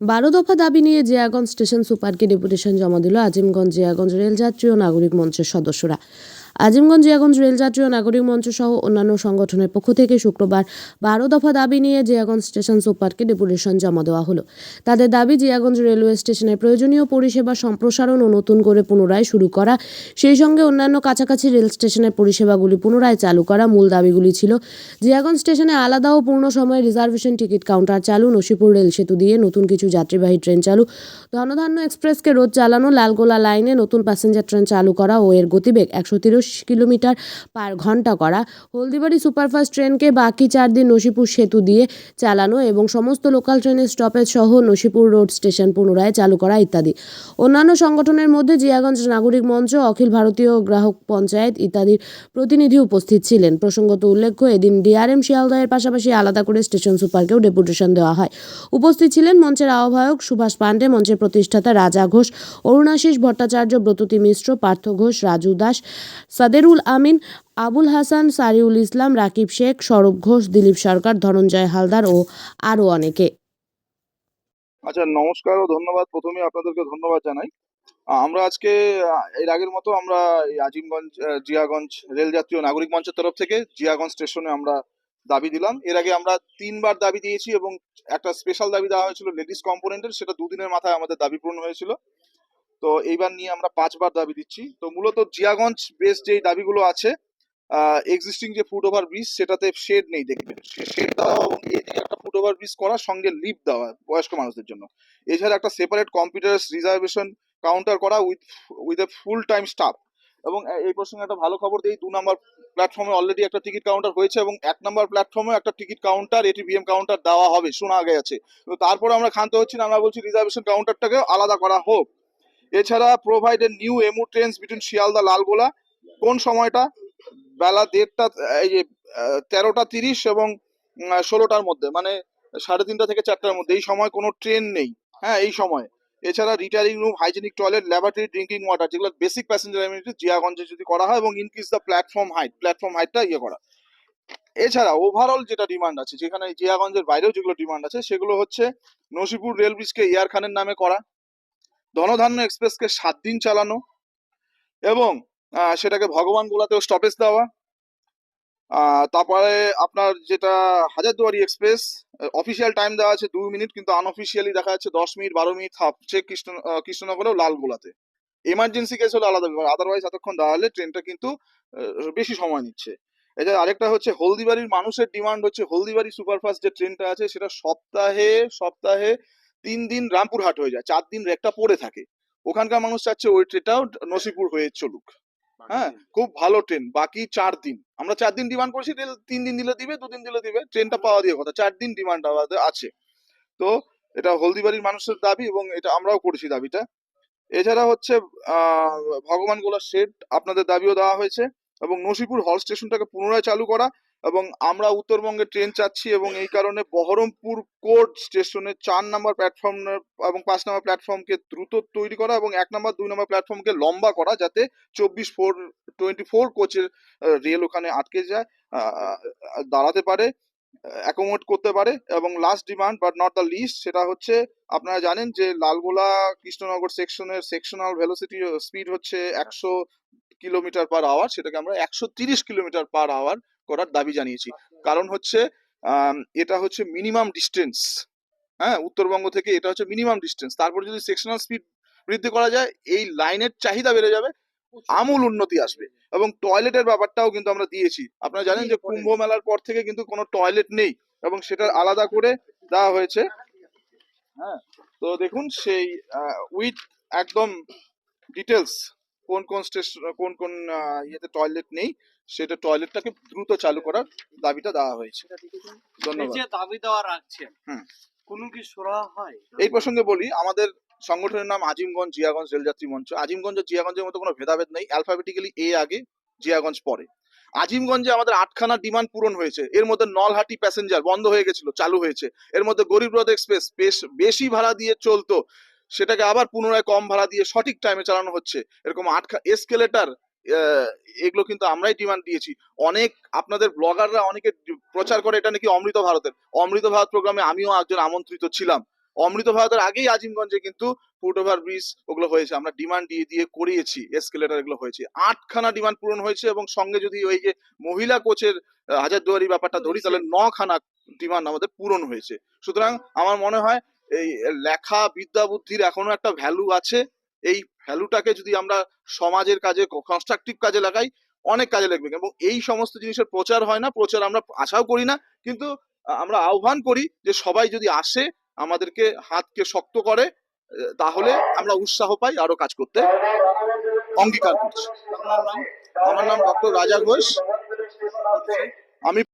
বারো দফা দাবি নিয়ে জিয়াগঞ্জ স্টেশন সুপারকে ডেপুটেশন জমা দিল আজিমগঞ্জ জিয়াগঞ্জ রেলযাত্রী ও নাগরিক মঞ্চের সদস্যরা। আজিমগঞ্জ জিয়াগঞ্জ রেলযাত্রী ও নাগরিক মঞ্চ সহ অন্যান্য সংগঠনের পক্ষ থেকে শুক্রবার বারো দফা দাবি নিয়ে জিয়াগঞ্জ স্টেশন সুপারকে ডেপুটেশন জমা দেওয়া হলো। তাদের দাবি, জিয়াগঞ্জ রেলওয়ে স্টেশনের প্রয়োজনীয় পরিষেবা সম্প্রসারণ ও নতুন করে পুনরায় শুরু করা, সেই সঙ্গে অন্যান্য কাছাকাছি রেল স্টেশনের পরিষেবাগুলি পুনরায় চালু করা মূল দাবিগুলি ছিল। জিয়াগঞ্জ স্টেশনে আলাদা ও পূর্ণ সময়ে রিজার্ভেশন টিকিট কাউন্টার চালু, নসিপুর রেল সেতু দিয়ে নতুন কিছু যাত্রীবাহী ট্রেন চালু, ধনধান্য এক্সপ্রেসকে রোজ চালানো, লালগোলা লাইনে নতুন প্যাসেঞ্জার ট্রেন চালু করা ও এর গতিবেগ একশো কিলোমিটার পার ঘণ্টা করা। হলদিবাড়ি সুপারফাস্ট ট্রেনকে বাকি চার দিন নসিপুর সেতু দিয়ে চালানো এবং সমস্ত লোকাল ট্রেনের স্টপেজ সহ নসিপুর রোড স্টেশন পুনরায় চালু করা ইত্যাদি। অন্যান্য সংগঠনের মধ্যে জিয়াগঞ্জ নাগরিক মঞ্চ, অখিল ভারতীয় গ্রাহক পঞ্চায়েত ইত্যাদির প্রতিনিধি উপস্থিত ছিলেন। প্রসঙ্গত উল্লেখ্য, এদিন ডিআরএম শিয়ালদহের পাশাপাশি আলাদা করে স্টেশন সুপারকেও ডেপুটেশন দেওয়া হয়। উপস্থিত ছিলেন মঞ্চের আহ্বায়ক সুভাষ পাণ্ডে মঞ্চের প্রতিষ্ঠাতা রাজা ঘোষ, অরুণাশিস ভট্টাচার্য, ব্রততী মিশ্র, পার্থ ঘোষ, রাজু দাস সাদেরুল আমিন, আবুল হাসান, সারিউল ইসলাম, রাকিব শেখ, সৌরভ ঘোষ, দিলীপ সরকার, ধনঞ্জয় হালদার ও আরও অনেকে। আচ্ছা নমস্কার ও ধন্যবাদ। প্রথমে আপনাদেরকে ধন্যবাদ জানাই। আমরা আজকে, এর আগের মতো আমরা আজিমগঞ্জ জিয়াগঞ্জ রেলযাত্রী ও নাগরিক মঞ্চের তরফ থেকে জিয়াগঞ্জ স্টেশনে আমরা দাবি দিলাম। এর আগে আমরা তিনবার দাবি দিয়েছি এবং একটা স্পেশাল দাবি দেওয়া হয়েছিল লেডিস কম্পোনেন্টের সেটা দুদিনের মাথায় আমাদের দাবি পূরণ হয়েছিল। তো এইবার নিয়ে আমরা পাঁচবার দাবি দিচ্ছি। তো মূলত জিয়াগঞ্জ বেস যে দাবিগুলো আছে এক্সিস্টিং যে ফুট ওভার ব্রিজ সেটাতে শেড নেই দেখবেন শেড দেওয়া এবং এদিকে একটা ফুট ওভার ব্রিজ করা সঙ্গে লিফট দেওয়া বয়স্ক মানুষদের জন্য। এছাড়া একটা সেপারেট কম্পিউটার রিজার্ভেশন কাউন্টার করা with with a full time staff এবং এই প্রসঙ্গে একটা ভালো খবর দিই, দু নম্বর প্ল্যাটফর্মে অলরেডি একটা টিকিট কাউন্টার হয়েছে এবং এক নম্বর প্ল্যাটফর্মে একটা টিকিট কাউন্টার এটিভিএম কাউন্টার দেওয়া হবে, শোনা গেছে তো তারপরে আমরা ক্ষান্ত হচ্ছি না, আমরা বলছি রিজার্ভেশন কাউন্টারটাকে আলাদা করা হোক। এছাড়া provide new EMU trains between Sealdah, Lalgola. কোন সময়টা? বেলা দেড়টা, এই যে তেরোটা তিরিশ এবং ষোলোটার মধ্যে মানে সাড়ে তিনটা থেকে চারটার মধ্যে। এই সময় কোনো ট্রেন নেই। হ্যাঁ এই সময়। এছাড়া retiring room hygienic toilet laboratory drinking water যেগুলো বেসিক প্যাসেঞ্জার এমিনিটি জিয়াগঞ্জে যদি করা হয় এবং increase the platform height platform হাইটটা ইয়ে করা। এছাড়া ওভারঅল যেটা ডিমান্ড আছে, যেখানে জিয়াগঞ্জের বাইরেও যেগুলো ডিমান্ড আছে, সেগুলো হচ্ছে নসিপুর রেল ব্রিজকে এয়ার খানের নামে করা। ধনধান্য এক্সপ্রেসকে সাত দিন চালানো এবং সেটাকে ভগবান গোলাতেও স্টপেজ দেওয়া তারপরে আপনার যেটা হাজারদুয়ারি এক্সপ্রেস অফিসিয়াল টাইম দেওয়া আছে দুই মিনিট কিন্তু আনঅফিসিয়ালি দেখা যাচ্ছে দশ মিনিট, বারো মিনিট থাকছে কৃষ্ণ কৃষ্ণনগরেও লালগোলাতে। এমার্জেন্সি কেস হলে আলাদা ব্যাপার আদারওয়াইজ এতক্ষণ হলে ট্রেনটা কিন্তু বেশি সময় নিচ্ছে। এছাড়া আরেকটা হচ্ছে হলদিবাড়ির মানুষের ডিমান্ড হচ্ছে হলদিবাড়ি সুপারফাস্ট যে ট্রেনটা আছে, সেটা সপ্তাহে সপ্তাহে তিন দিন রামপুরহাট হয়ে যায় চার দিন রেকটা পড়ে থাকে। ওখানকার মানুষ চাচ্ছে ওই ট্রেনটাও নসিপুর হয়ে চলুক। হ্যাঁ খুব ভালো ট্রেন বাকি চার দিন। আমরা চার দিন ডিমান্ড করছি রেল তিন দিন দিলে দিবে দুদিন দিলে দিবে ট্রেনটা পাওয়া দিয়ে কথা চার দিন ডিমান্ড আমাদের আছে। তো এটা হলদিবাড়ির মানুষের দাবি এবং এটা আমরাও করেছি দাবিটা। এছাড়া হচ্ছে আহ ভগবান গোলা শেড আপনাদের দাবিও দেওয়া হয়েছে এবং নসিপুর হল স্টেশনটাকে পুনরায় চালু করা এবং আমরা উত্তরবঙ্গে ট্রেন চাচ্ছি এবং এই কারণে বহরমপুর কোর্ট স্টেশনে চার নম্বর প্ল্যাটফর্ম এবং পাঁচ নম্বর প্ল্যাটফর্মকে দ্রুত তৈরি করা এবং এক নম্বর দুই নম্বর প্ল্যাটফর্মকে লম্বা করা যাতে চব্বিশ ফোর টোয়েন্টি ফোর কোচের রেল ওখানে আটকে যায় দাঁড়াতে পারে অ্যাকোমোড করতে পারে এবং last demand but not the least সেটা হচ্ছে আপনারা জানেন যে লালগোলা কৃষ্ণনগর সেকশনের সেকশনাল ভেলোসিটি স্পিড হচ্ছে একশো কিলোমিটার পার আওয়ার সেটাকে আমরা একশো তিরিশ কিলোমিটার পার আওয়ার করার দাবি জানিয়েছি। কারণ হচ্ছে এটা হচ্ছে মিনিমাম ডিস্টেন্স হ্যাঁ উত্তরবঙ্গ থেকে এটা হচ্ছে মিনিমাম ডিস্টেন্স তারপর যদি সেকশনাল স্পিড বৃদ্ধি করা যায়, এই লাইনের চাহিদা বেড়ে যাবে, আমূল উন্নতি আসবে। এবং টয়লেটের ব্যাপারটাও কিন্তু আমরা দিয়েছি। আপনারা জানেন যে কুম্ভ মেলার পর থেকে কিন্তু কোনো টয়লেট নেই এবং সেটা আলাদা করে দেওয়া হয়েছে। হ্যাঁ তো দেখুন সেই উইথ একদম ডিটেলস কোন কোন স্টেশন কোন কোন ইয়েতে টয়লেট নেই। সেটা টয়লেটটাকে দ্রুত চালু করার দাবিটা দেওয়া হয়েছে। এই ধন্যবাদ দাবি দেওয়া রাখছেন কোনো কি সুরাহা হয়? এই প্রসঙ্গে বলি আমাদের সংগঠনের নাম আজিমগঞ্জ জিয়াগঞ্জ রেলযাত্রী মঞ্চ। আজিমগঞ্জ ও জিয়াগঞ্জের মতো কোনো ভেদাভেদ নেই অ্যালফাবেটিক্যালি এ আগে জিয়াগঞ্জ পরে। আজিমগঞ্জে আমাদের আটখানা ডিমান্ড পূরণ হয়েছে। এর মধ্যে নলহাটি প্যাসেঞ্জার বন্ধ হয়ে গেছিল চালু হয়েছে। এর মধ্যে গরিবরথ এক্সপ্রেস বেশ বেশি ভাড়া দিয়ে চলতো সেটাকে আবার পুনরায় কম ভাড়া দিয়ে সঠিক টাইমে চালানো হচ্ছে। এরকম আটখা এসকেলেটার এগুলো কিন্তু আমরাই ডিমান্ড দিয়েছি। অনেক আপনাদের ব্লগাররা অনেকে প্রচার করে এটা নাকি অমৃত ভারতের। অমৃত ভারত প্রোগ্রামে আমিও একজন আমন্ত্রিত ছিলাম। অমৃত ভারতের আগেই আজিমগঞ্জে কিন্তু ফুট ওভার ব্রিজ ওগুলো হয়েছে। আমরা ডিমান্ড দিয়ে দিয়ে করিয়েছি এসকেলেটার এগুলো হয়েছে। আটখানা ডিমান্ড পূরণ হয়েছে এবং সঙ্গে যদি ওই যে মহিলা কোচের হাজারদুয়ারি ব্যাপারটা ধরি, তাহলে নখানা ডিমান্ড আমাদের পূরণ হয়েছে। সুতরাং আমার মনে হয় এই লেখা বিদ্যা বুদ্ধির এখনও একটা ভ্যালু আছে। এই ভ্যালুটাকে যদি আমরা সমাজের কাজে কনস্ট্রাকটিভ কাজে লাগাই, অনেক কাজে লাগবে। এবং এই সমস্ত জিনিসের প্রচার হয় না, প্রচার আমরা আশাও করি না, কিন্তু আমরা আহ্বান করি যে সবাই যদি আসে, আমাদেরকে হাতকে শক্ত করে, তাহলে আমরা উৎসাহ পাই আরও কাজ করতে। অঙ্গীকার করছি। আপনার নাম, আমার নাম ডক্টর রাজা ঘোষ। আমি